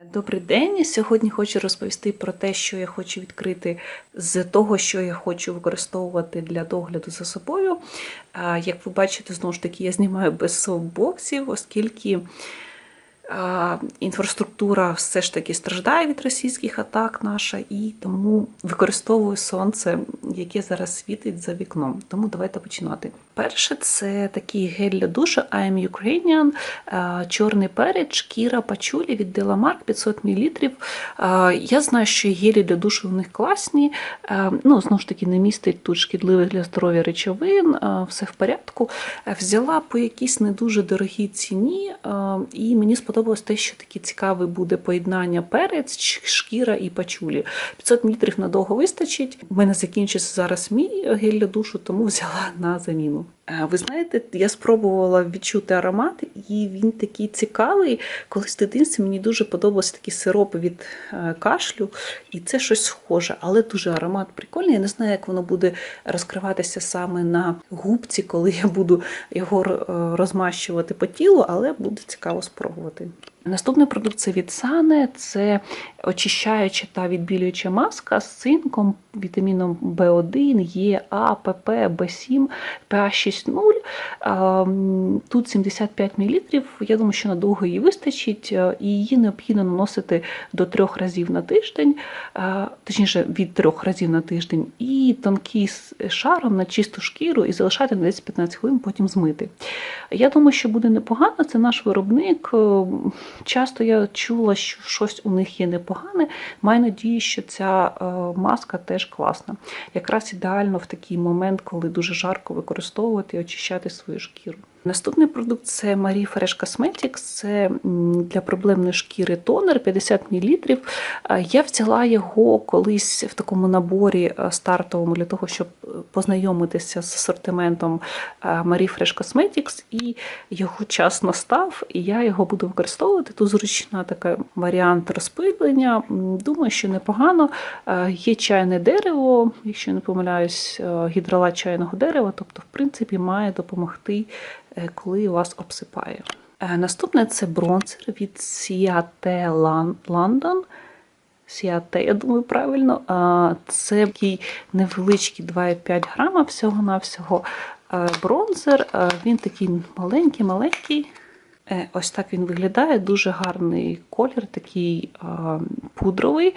Добрий день. Сьогодні хочу розповісти про те, що я хочу відкрити з того, що я хочу використовувати для догляду за собою. Як ви бачите, знову ж таки, я знімаю без софтбоксів, оскільки інфраструктура все ж таки страждає від російських атак наша, і тому використовую сонце, яке зараз світить за вікном. Тому давайте починати. Перше, це такий гель для душу I am Ukrainian, чорний перець, шкіра пачулі від Delamark 500 мл. Я знаю, що гелі для душу в них класні. Ну, знову ж таки, не містить тут шкідливих для здоров'я речовин, все в порядку. Е, Взяла по якійсь не дуже дорогій ціні, і мені сподобалось те, що таке цікаве буде поєднання перець, шкіра і пачулі. 500 мл надовго вистачить. У мене закінчиться зараз мій гель для душу, тому взяла на заміну. Е, ви знаєте, я спробувала відчути аромат, і він такий цікавий. Колись в дитинстві мені дуже подобався такий сироп від е, кашлю, і це щось схоже, але дуже аромат прикольний. Я не знаю, як воно буде розкриватися саме на губці, коли я буду його е, розмащувати по тілу, але буде цікаво спробувати. Наступний продукт це від Сане, це очищаюча та відбілююча маска з цинком, вітаміном В1, Е, А, ПП, В7, ПА6 десь 0. Ем, тут 75 мл. Я думаю, що надовго її вистачить, е, і її необхідно наносити до трьох разів на тиждень, е, точніше, від трьох разів на тиждень, і тонкий шаром на чисту шкіру і залишати десь 15 хвилин, потім змити. Я думаю, що буде непогано, це наш виробник. Е, часто я чула, що щось у них є непогане. Маю надію, що ця маска теж класна. Якраз ідеально в такий момент, коли дуже жарко використовувати очищати свою шкіру. Наступний продукт це Marie Fresh Cosmetics. Це для проблемної шкіри тонер 50 мл. Я взяла його колись в такому наборі е, стартовому для того, щоб е, познайомитися з асортиментом е, Marie Fresh Cosmetics, і його час настав, і я його буду використовувати. Тут зручна така варіант розпилення. Думаю, що непогано. Є чайне дерево, якщо не помиляюсь, гідролат чайного дерева, тобто, в принципі, має допомогти, коли вас обсипає. Е, Наступне це бронзер від Lan- London. Сіате, я думаю, правильно. Це такий невеличкий 2,5 грама всього-навсього е, бронзер. Е, Він такий маленький-маленький. Е, Ось так він виглядає. Дуже гарний колір, такий пудровий.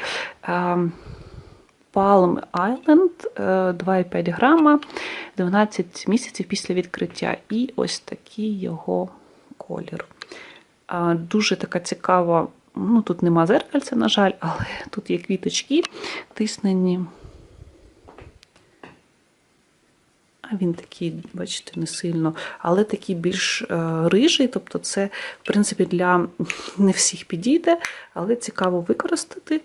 Palm Island е, 2,5 грама, 12 місяців після відкриття. І ось такий його колір. Дуже така цікава. Ну, тут нема зеркальця, на жаль, але тут є квіточки тиснені. А він такий, бачите, не сильно, але такий більш е, рижий. Тобто, це, в принципі, для не всіх підійде, але цікаво використати.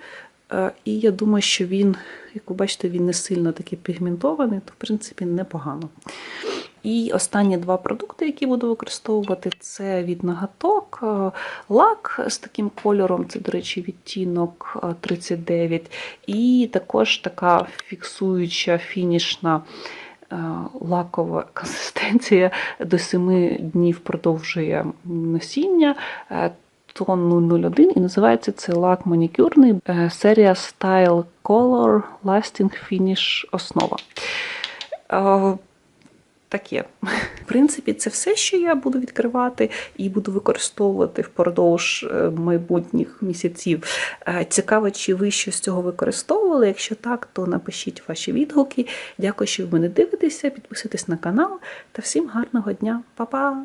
Е, і я думаю, що він, як ви бачите, він не сильно такий пігментований, то в принципі непогано. І останні два продукти, які буду використовувати, це від ноготок, е, лак з таким кольором, це, до речі, відтінок е, 39, і також така фіксуюча фінішна е, лакова консистенція до 7 днів продовжує носіння. Тон 001 і називається це лак манікюрний е, серія Style Color Lasting Finish основа. Е, Таке. В принципі, це все, що я буду відкривати і буду використовувати впродовж е, майбутніх місяців. Цікаво, чи ви щось з цього використовували. Якщо так, то напишіть ваші відгуки. Дякую, що ви мене дивитеся, підписуйтесь на канал та всім гарного дня. Па-па!